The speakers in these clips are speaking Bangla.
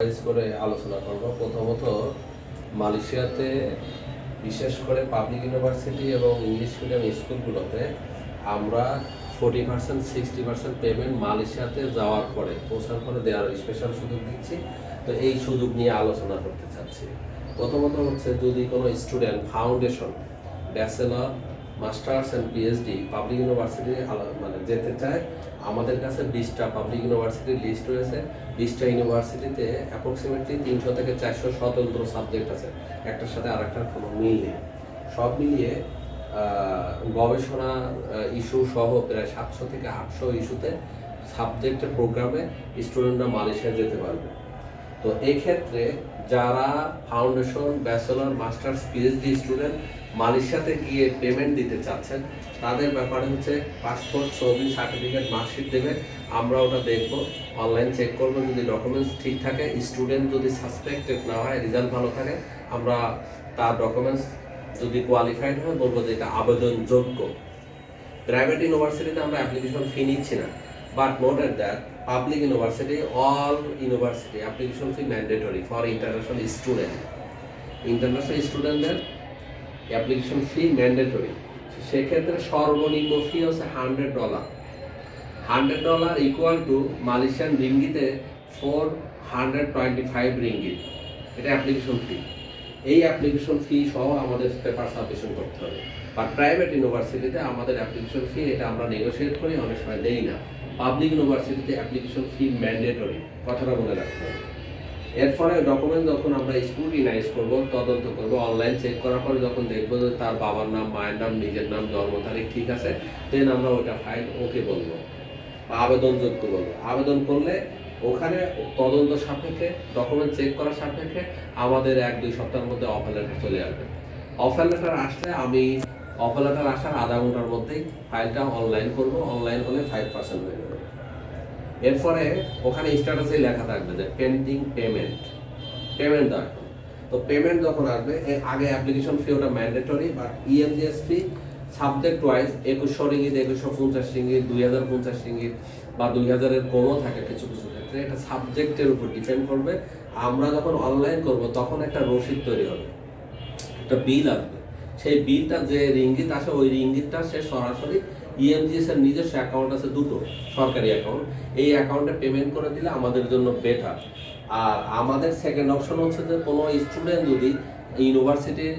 করে আলোচনা করব। প্রথমত, মালয়েশিয়াতে বিশেষ করে পাবলিক ইউনিভার্সিটি এবং ইংলিশ মিডিয়াম স্কুলগুলোতে আমরা forty percent sixty percent payment মালয়েশিয়াতে যাওয়ার পরে, পৌঁছার পরে দেওয়ার স্পেশাল সুযোগ দিচ্ছি। তো এই সুযোগ নিয়ে আলোচনা করতে চাচ্ছি। প্রথমত হচ্ছে যদি কোনো student foundation bachelor masters and PhD public university মানে যেতে চায়, আমাদের কাছে বিশটা পাবলিক ইউনিভার্সিটির লিস্ট রয়েছে। বিশটা ইউনিভার্সিটিতে অ্যাপ্রক্সিমেটলি তিনশো থেকে চারশো স্বতন্ত্র সাবজেক্ট আছে। একটার সাথে আরেকটার কোনো মিল নেই। সব মিলিয়ে গবেষণা ইস্যু সহ প্রায় সাতশো থেকে আটশো ইস্যুতে সাবজেক্টের প্রোগ্রামে স্টুডেন্টরা মালয়েশিয়া যেতে পারবে। তো এক্ষেত্রে যারা foundation bachelor masters PhD student মালয়েশিয়াতে গিয়ে পেমেন্ট দিতে চাচ্ছেন, তাদের ব্যাপারে হচ্ছে পাসপোর্ট ছবি সার্টিফিকেট মার্কশিট দেবে। আমরা ওটা দেখব অনলাইন চেক করব, যদি ডকুমেন্টস ঠিক থাকে স্টুডেন্ট যদি সাসপেক্টেড না হয় রেজাল্ট ভালো থাকে, আমরা তার ডকুমেন্টস যদি কোয়ালিফাইড হয়, বলব যে এটা আবেদনযোগ্য। প্রাইভেট ইউনিভার্সিটিতে আমরা অ্যাপ্লিকেশন ফি নিচ্ছি না but note at that public university all university application fee mandatory for international student international স্টুডেন্টদের অ্যাপ্লিকেশন ফি ম্যান্ডেটরি সেক্ষেত্রে সর্বনিম্ন ফি হচ্ছে hundred dollar hundred dollar equal to Malaysian রিঙ্গিতে four hundred twenty five ringgit এটা অ্যাপ্লিকেশন ফি এই অ্যাপ্লিকেশন ফি সহ আমাদের পেপার সাবমিশন করতে হবে। বাট প্রাইভেট ইউনিভার্সিটিতে আমাদের অ্যাপ্লিকেশন ফি এটা আমরা নেগোশিয়েট করি, অনেক সময় দেই না। পাবলিক ইউনিভার্সিটিতে অ্যাপ্লিকেশন ফি ম্যান্ডেটরি কথাটা মনে রাখতে হবে। এরপরে ডকুমেন্ট যখন আমরা স্ক্রুটিনাইজ করব, তদন্ত করব অনলাইন চেক করার পরে যখন দেখব যে তার বাবার নাম, মায়ের নাম, নিজের নাম, জন্ম তারিখ ঠিক আছে দেন আমরা ওটা ফাইল ওকে বলব আবেদনযোগ্য বলব। আবেদন করলে ওখানে তদন্ত সাপেক্ষে ডকুমেন্ট চেক করার সাপেক্ষে আমাদের এক, দুই সপ্তাহের মধ্যে অফার লেটার চলে আসবে। অফার লেটার আসলে আমি অফার লেটার আসার আধা ঘণ্টার মধ্যেই ফাইলটা অনলাইন করব অনলাইন হলে ফাইভ পার্সেন্ট হয়ে যাবে। এরপরে ওখানে স্ট্যাটাসে লেখা থাকবে যে পেন্ডিং পেমেন্ট পেমেন্ট এখন। তো পেমেন্ট যখন আসবে, এর আগে অ্যাপ্লিকেশন ফি ওটা mandatory but EMGS fee subject wise একুশশো রিঙ্গিত, একুশশো পঞ্চাশ রিঙ্গিত, দুই হাজার পঞ্চাশ রিঙ্গিত বা দুই হাজারের কমও থাকে কিছু কিছু ক্ষেত্রে। এটা সাবজেক্টের উপর ডিপেন্ড করবে। আমরা যখন অনলাইন করব, তখন একটা রসিদ তৈরি হবে। একটা বিল আসবে। সেই বিলটা যে রিঙ্গিত আসে, ওই রিঙ্গিতটা সে সরাসরি ইএমজিএস এর নিজস্ব অ্যাকাউন্ট আছে দুটো, সরকারি অ্যাকাউন্ট এই অ্যাকাউন্টে পেমেন্ট করে দিলে আমাদের জন্য বেটার আর আমাদের সেকেন্ড অপশন হচ্ছে যে কোনো স্টুডেন্ট যদি ইউনিভার্সিটির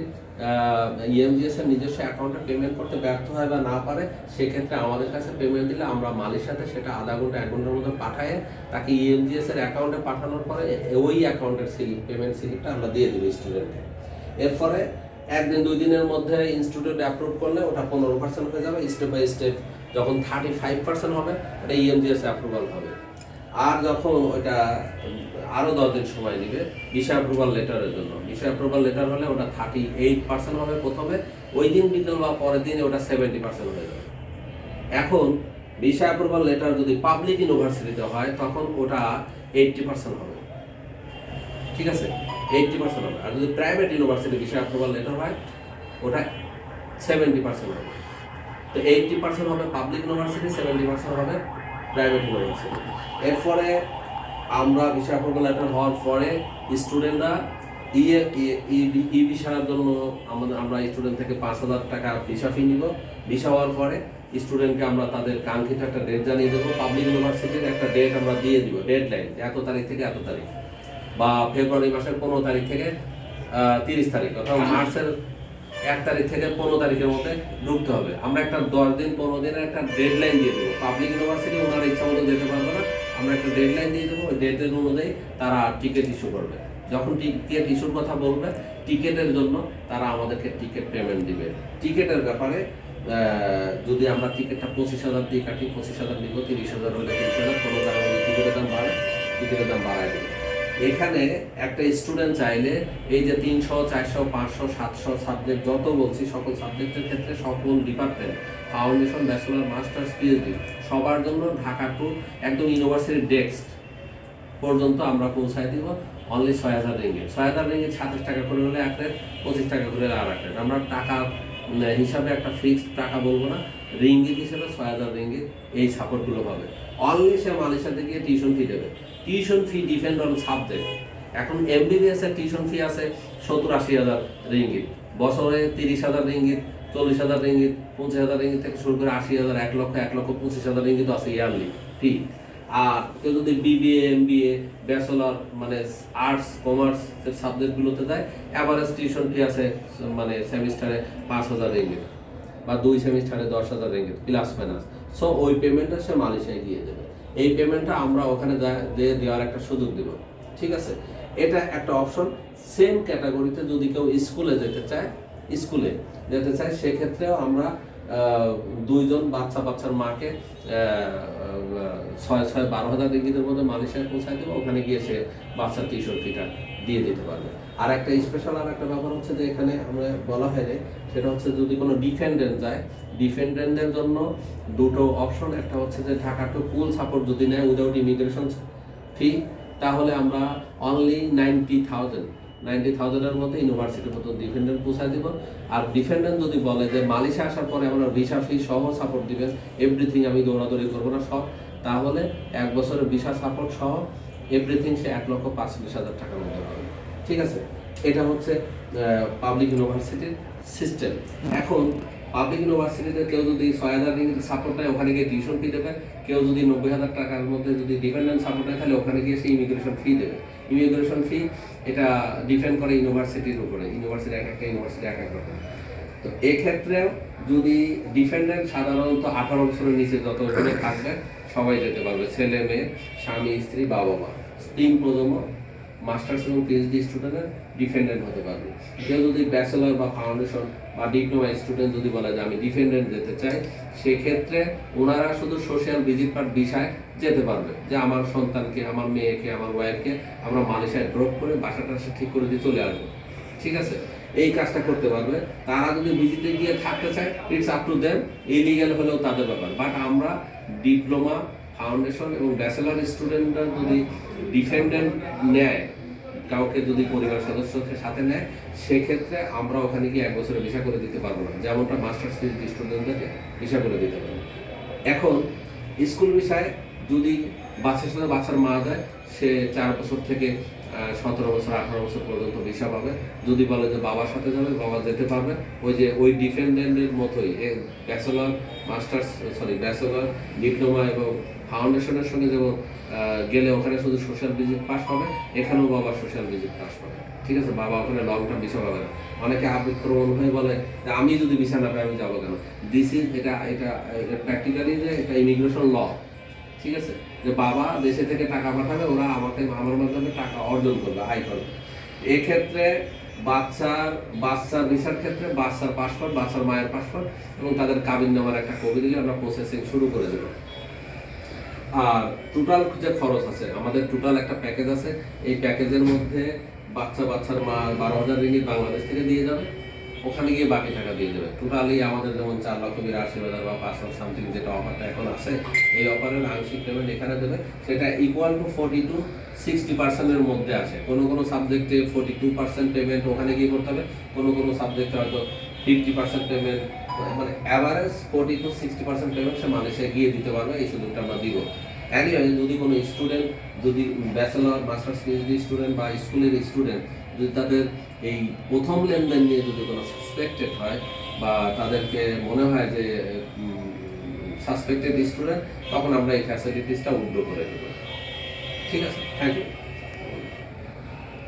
ইএমজিএস এর নিজস্ব অ্যাকাউন্টে পেমেন্ট করতে ব্যর্থ হয় বা না পারে, সেক্ষেত্রে আমাদের কাছে পেমেন্ট দিলে আমরা মালির সাথে সেটা আধা ঘণ্টা, এক ঘণ্টার মধ্যে পাঠায় তাকে ইএমজিএস এর অ্যাকাউন্টে পাঠানোর পরে ওই অ্যাকাউন্টের স্লিপ পেমেন্ট স্লিপটা আমরা দিয়ে দেবো স্টুডেন্টকে এরপরে একদিন দুই দিনের মধ্যে ইনস্টিটিউট অ্যাপ্রুভ করলে ওটা পনেরো পার্সেন্ট হয়ে যাবে স্টেপ বাই স্টেপ যখন থার্টি ফাইভ পার্সেন্ট হবে, ওটা E ইএমজিএস অ্যাপ্রুভাল হবে। আর যখন ওটা আরও দশ দিন সময় নেবে ভিসা অ্যাপ্রুভাল লেটারের জন্য। ভিসা অ্যাপ্রুভাল লেটার হলে ওটা থার্টি এইট পার্সেন্ট হবে প্রথমে, ওই দিন বিকেল বা পরের দিনে ওটা সেভেন্টি পার্সেন্ট হয়ে যাবে। এখন ভিসা অ্যাপ্রুভাল লেটার যদি পাবলিক ইউনিভার্সিটিতে হয়, তখন ওটা এইটটি পার্সেন্ট হবে। ঠিক আছে? এইটটি পার্সেন্ট হবে। আর যদি প্রাইভেট ইউনিভার্সিটি বিষয় অ্যাপ্রুভাল লেটার হয়, ওটা সেভেন্টি পার্সেন্ট হবে। তো এইটটি পার্সেন্ট হবে পাবলিক ইউনিভার্সিটি সেভেন্টি পার্সেন্ট হবে প্রাইভেট ইউনিভার্সিটি এরপরে আমরা বিষয় অ্যাপ্রুভাল লেটার হওয়ার পরে স্টুডেন্টরা ইয়ে ই ভিসার জন্য আমাদের, আমরা স্টুডেন্ট থেকে পাঁচ হাজার টাকা ভিসা ফি নিব। ভিসা হওয়ার পরে স্টুডেন্টকে আমরা তাদের কাঙ্ক্ষিত একটা ডেট জানিয়ে দেবো। পাবলিক ইউনিভার্সিটির একটা ডেট আমরা দিয়ে দিব ডেড লাইন এত তারিখ থেকে এত তারিখ। বা ফেব্রুয়ারি মাসের পনেরো তারিখ থেকে তিরিশ তারিখ অথবা মার্চের এক তারিখ থেকে পনেরো তারিখের মধ্যে ঢুকতে হবে। আমরা একটা দশ দিন পনেরো দিনের একটা ডেড লাইন দিয়ে দেবো। পাবলিক ইউনিভার্সিটি ওনার ইচ্ছা মতো যেতে পারবে না। আমরা একটা ডেড লাইন দিয়ে দেবো। ওই ডেটের অনুযায়ী তারা টিকিট ইস্যু করবে। যখন টিকিট ইস্যুর কথা বলবে টিকিটের জন্য তারা আমাদেরকে টিকিট পেমেন্ট দিবে। টিকিটের ব্যাপারে যদি আমরা টিকিটটা পঁচিশ হাজার দিয়ে কাটি পঁচিশ হাজার দিব তিরিশ হাজার হলে তিরিশ হাজার কোনো কারণে যদি টিকিটের দাম বাড়ে টিকিটের দাম বাড়ায় দেবে। এখানে একটা স্টুডেন্ট চাইলে এই যে তিনশো, চারশো, পাঁচশো, সাতশো সাবজেক্ট যত বলছি, সকল সাবজেক্টের ক্ষেত্রে সকল department foundation bachelor masters PhD সবার জন্য ঢাকা টু একদম ইউনিভার্সিটি ডেস্ক পর্যন্ত আমরা পৌঁছায় দিব। অনলি ছয় হাজার রিঙ্গিত ছয় হাজার রিঙ্গিত সাতাশ টাকা করে হলে এক রেট পঁচিশ টাকা করে আর এক রেট আমরা টাকা হিসাবে একটা ফিক্সড টাকা বলব না। রিঙ্গিত হিসেবে ছয় হাজার রিঙ্গিত এই সাপোর্টগুলো পাবে। অনলি সে মালয়েশিয়াতে গিয়ে টিউশন ফি দেবে। Tuition fee depend on subject এখন এমবিবিএস এর টিউশন ফি আছে সত্তর আশি হাজার রিঙ্গিত। বছরে তিরিশ হাজার রিঙ্গিত, চল্লিশ হাজার রিঙ্গিত, পঞ্চাশ হাজার রিঙ্গিত থেকে শুরু করে আশি হাজার, এক লক্ষ এক লক্ষ পঁচিশ হাজার রিঙ্গিত আছে ইয়ারলি ফি আর কেউ যদি বিবিএ এমবিএ ব্যাচেলর মানে আর্টস কমার্স সাবজেক্টগুলোতে দেয় অ্যাভারেজ টিউশন ফি আছে মানে সেমিস্টারে পাঁচ হাজার রিঙ্গিত বা দুই সেমিস্টারে দশ হাজার রিঙ্গিত প্লাস মাইনাস সো ওই পেমেন্টটা সে মালয়েশিয়ায় দিয়ে দেবে। এই পেমেন্টটা আমরা ওখানে দেওয়ার একটা সুযোগ দেব। ঠিক আছে? এটা একটা অপশন সেম ক্যাটাগরিতে যদি কেউ স্কুলে যেতে চায়, স্কুলে যেতে চায়, সেক্ষেত্রেও আমরা দুইজন বাচ্চা বাচ্চার মাকে ছয় ছয়, বারো হাজার রিঙ্গিতের মধ্যে মালয়েশিয়ায় পৌঁছায় দেবো। ওখানে গিয়ে সে বাচ্চার টিউশন ফিটা দিয়ে দিতে পারবে। আর একটা স্পেশাল আর একটা ব্যাপার হচ্ছে যে এখানে আমরা বলা হয় যে সেটা হচ্ছে যদি কোনো ডিফেন্ডেন্ট যায় ডিফেন্ডেন্টের জন্য দুটো অপশন একটা হচ্ছে যে ঢাকা টু ফুল সাপোর্ট যদি নেয় উইদাউট ইমিগ্রেশন ফি তাহলে আমরা অনলি নাইনটি থাউজেন্ড নাইনটি থাউজেন্ডের মধ্যে ইউনিভার্সিটির মতো ডিফেন্ডেন্ট পৌঁছায় দিব। আর ডিফেন্ডেন্ট যদি বলে যে মালয়েশিয়া আসার পরে আমরা ভিসা ফি সহ সাপোর্ট দিবেন এভরিথিং আমি দৌড়াদৌড়ি করব না সব, তাহলে এক বছরের ভিসা সাপোর্ট সহ এভরিথিং সে এক লক্ষ পাঁচচল্লিশ হাজার টাকার মধ্যে পাবে। ঠিক আছে? এটা হচ্ছে পাবলিক ইউনিভার্সিটির সিস্টেম এখন পাবলিক ইউনিভার্সিটিতে কেউ যদি ছয় হাজার রিঙ্গিতে সাপোর্ট নেয় ওখানে গিয়ে টিউশন ফি দেবে। কেউ যদি নব্বই হাজার টাকার মধ্যে যদি ডিপেন্ডেন্ট সাপোর্ট নেয় তাহলে ওখানে গিয়ে সে ইমিগ্রেশন ফি দেবে। ইমিগ্রেশন ফি এটা ডিপেন্ড করে ইউনিভার্সিটির উপরে, ইউনিভার্সিটি এক একটা, ইউনিভার্সিটি এক এক রকম। তো এক্ষেত্রে যদি ডিফেন্ডেন্ট সাধারণত আঠারো বছরের নিচে যত জনে থাকবে, সবাই যেতে পারবে। ছেলে, মেয়ে, স্বামী, স্ত্রী বাবা মা তিন প্রজন্ম। মাস্টার্স এবং পিএইচডি স্টুডেন্টের ডিফেন্ডেন্ট হতে পারবে। কেউ যদি ব্যাচেলর বা ফাউন্ডেশন বা ডিপ্লোমা স্টুডেন্ট যদি বলে যে আমি ডিফেন্ডেন্ট যেতে চাই, সেক্ষেত্রে ওনারা শুধু সোশ্যাল ভিজিট কার্ড বিষয় যেতে পারবে। যে আমার সন্তানকে, আমার মেয়েকে, আমার ওয়াইফকে আমরা মালয়েশিয়ায় ড্রপ করে বাসাটা ঠিক করে দিয়ে চলে আসব। ঠিক আছে? এই কাজটা করতে পারবে। তারা যদি ভিজিটে গিয়ে থাকতে চায় it's up to them illegal হলেও তাদের ব্যাপার। বাট আমরা ডিপ্লোমা ফাউন্ডেশন এবং ব্যাচেলার স্টুডেন্টরা যদি ডিফেন্ডেন্ট নেয়, কাউকে যদি পরিবার সদস্যকে সাথে নেয়, সেক্ষেত্রে আমরা ওখানে গিয়ে এক বছরে ভিসা করে দিতে পারব না। যেমনটা মাস্টার্স পিএইচডি স্টুডেন্টদেরকে ভিসা করে দিতে পারব এখন স্কুল ভিসায় যদি বাচ্চার সাথে বাচ্চার মা যায়, সে চার বছর থেকে সতেরো বছর, আঠারো বছর পর্যন্ত ভিসা পাবে। যদি বলে যে বাবার সাথে যাবে, বাবা যেতে পারবে। ওই যে, ওই ডিফেন্ডেন্টের মতোই bachelor masters sorry bachelor diploma এবং ফাউন্ডেশনের সঙ্গে যেমন গেলে ওখানে শুধু সোশ্যাল ভিজিট পাস পাবে, এখানেও বাবা সোশ্যাল ভিজিট পাস পাবে। ঠিক আছে? বাবা ওখানে লং টার্ম ভিসা পাবে না। অনেকে আবেগপ্রবণ হয়ে বলে যে আমি যদি ভিসা না পাই, আমি যাব কেন? দিস ইজ এটা এটা প্র্যাকটিক্যালি যে, এটা ইমিগ্রেশন ল ঠিক আছে? যে বাবা দেশে থেকে টাকা পাঠাবে, ওরা আমাকে আমার মাধ্যমে টাকা অর্জন করবে, আয় করবে। এক্ষেত্রে বাচ্চার বাচ্চার ভিসার ক্ষেত্রে বাচ্চার পাসপোর্ট, বাচ্চার মায়ের পাসপোর্ট এবং তাদের কাবিন নামার একটা কবি দিলে আমরা প্রসেসিং শুরু করে দেবো। আর টোটাল যে খরচ আছে, আমাদের টোটাল একটা প্যাকেজ আছে। এই প্যাকেজের মধ্যে বাচ্চা বাচ্চার মা বারো হাজার রিঙ্গিত বাংলাদেশ থেকে দিয়ে যাবে। ওখানে গিয়ে বাকি টাকা দিয়ে দেবে। টোটালি আমাদের যেমন চার লক্ষ বিরাশি হাজার বা পাঁচ লাখ সামথিং যেটা অফারটা এখন আছে, এই অফারের আংশিক পেমেন্ট এখানে দেবে। সেটা equal to forty to sixty পার্সেন্টের মধ্যে আসে কোনো কোনো সাবজেক্টে ফোর্টি টু পার্সেন্ট পেমেন্ট ওখানে গিয়ে করতে হবে, কোনো কোনো সাবজেক্টে হয়তো ফিফটি পার্সেন্ট পেমেন্ট মানে average forty to sixty percent payment সে মালয়েশিয়ায় গিয়ে দিতে পারবে, এই সুযোগটা আমরা দিব। এনিওয়ে যদি কোনো স্টুডেন্ট যদি ব্যাচেলর মাস্টার্স পিএইচডি স্টুডেন্ট বা স্কুলের স্টুডেন্ট যদি তাদের এই প্রথম লেনদেন নিয়ে যদি কোনো সাসপেক্টেড হয় বা তাদেরকে মনে হয় যে সাসপেক্টেড স্টুডেন্ট তখন আমরা এই ফ্যাসিলিটিসটা উদ্ধ করে দেবো। ঠিক আছে? Thank you